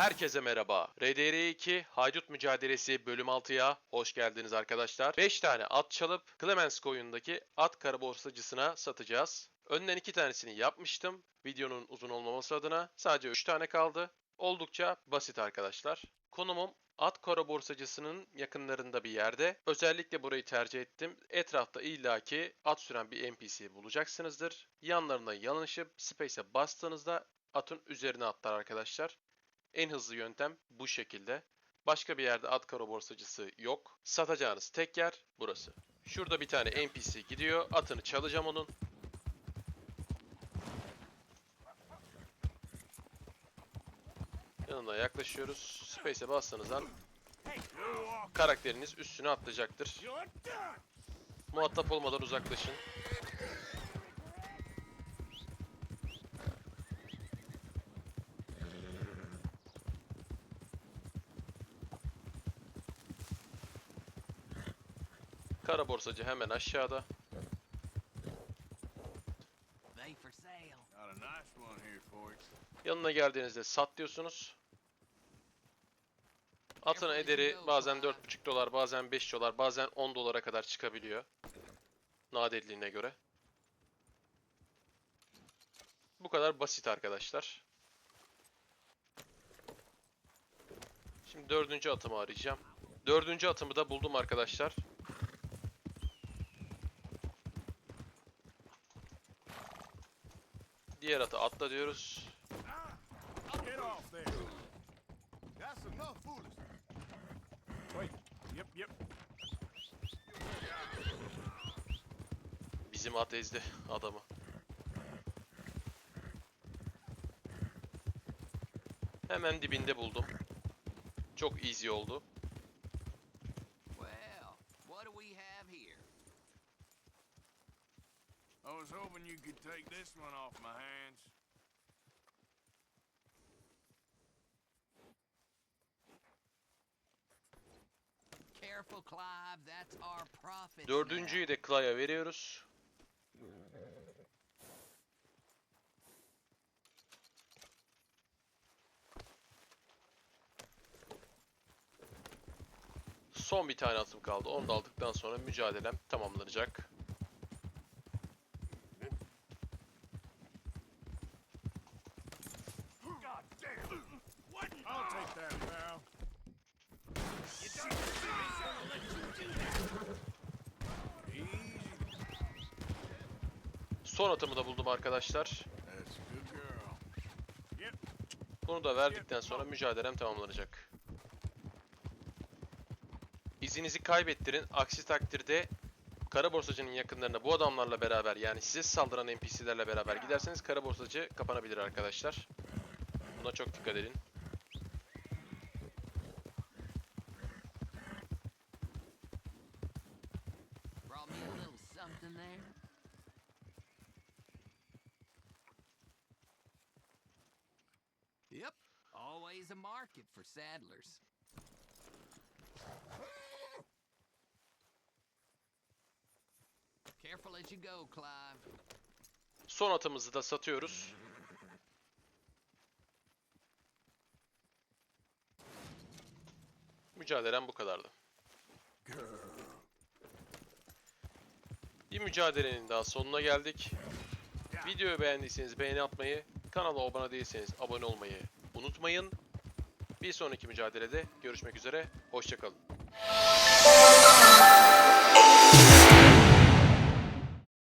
Herkese merhaba. RDR2 Haydut Mücadelesi bölüm 6'ya hoş geldiniz arkadaşlar. 5 tane at çalıp Clemensk oyunundaki at kara borsacısına satacağız. Önden 2 tanesini yapmıştım. Videonun uzun olmaması adına sadece 3 tane kaldı. Oldukça basit arkadaşlar. Konumum at kara borsacısının yakınlarında bir yerde. Özellikle burayı tercih ettim. Etrafta illaki at süren bir NPC bulacaksınızdır. Yanlarına yanaşıp space'e bastığınızda atın üzerine atlar arkadaşlar. En hızlı yöntem bu şekilde. Başka bir yerde at karo borsacısı yok. Satacağınız tek yer burası. Şurada bir tane NPC gidiyor. Atını çalacağım onun. Yanına yaklaşıyoruz. Space'e bastığınız an karakteriniz üstüne atlayacaktır. Muhatap olmadan uzaklaşın. Kara borsacı hemen aşağıda. Yanına geldiğinizde sat diyorsunuz. Atın ederi bazen 4,5 dolar, bazen 5 dolar, bazen 10 dolara kadar çıkabiliyor. Nadirliğine göre. Bu kadar basit arkadaşlar. Şimdi dördüncü atımı arayacağım. Dördüncü atımı da buldum arkadaşlar. Diğer atı atla diyoruz. Bizim at ezdi adamı. Hemen dibinde buldum. Çok easy oldu. I was hoping you could take this one off my hands. Careful, Clive. That's our profit. Dördüncüyü de Clay'a veriyoruz. Son bir tane atım kaldı. Onu da aldıktan sonra mücadelem tamamlanacak. Son atımı da buldum arkadaşlar. Bunu da verdikten sonra mücadelem tamamlanacak. İzinizi kaybettirin. Aksi takdirde kara borsacının yakınlarına bu adamlarla beraber yani size saldıran NPC'lerle beraber giderseniz kara borsacı kapanabilir arkadaşlar. Buna çok dikkat edin. There. Yep. Always a market for saddlers. Careful as you go, Clive. Son atımızı da satıyoruz. Mücadelem bu kadardı. Bir mücadelenin daha sonuna geldik. Videoyu beğendiyseniz beğeni atmayı, kanala abone değilseniz abone olmayı unutmayın. Bir sonraki mücadelede görüşmek üzere, hoşçakalın.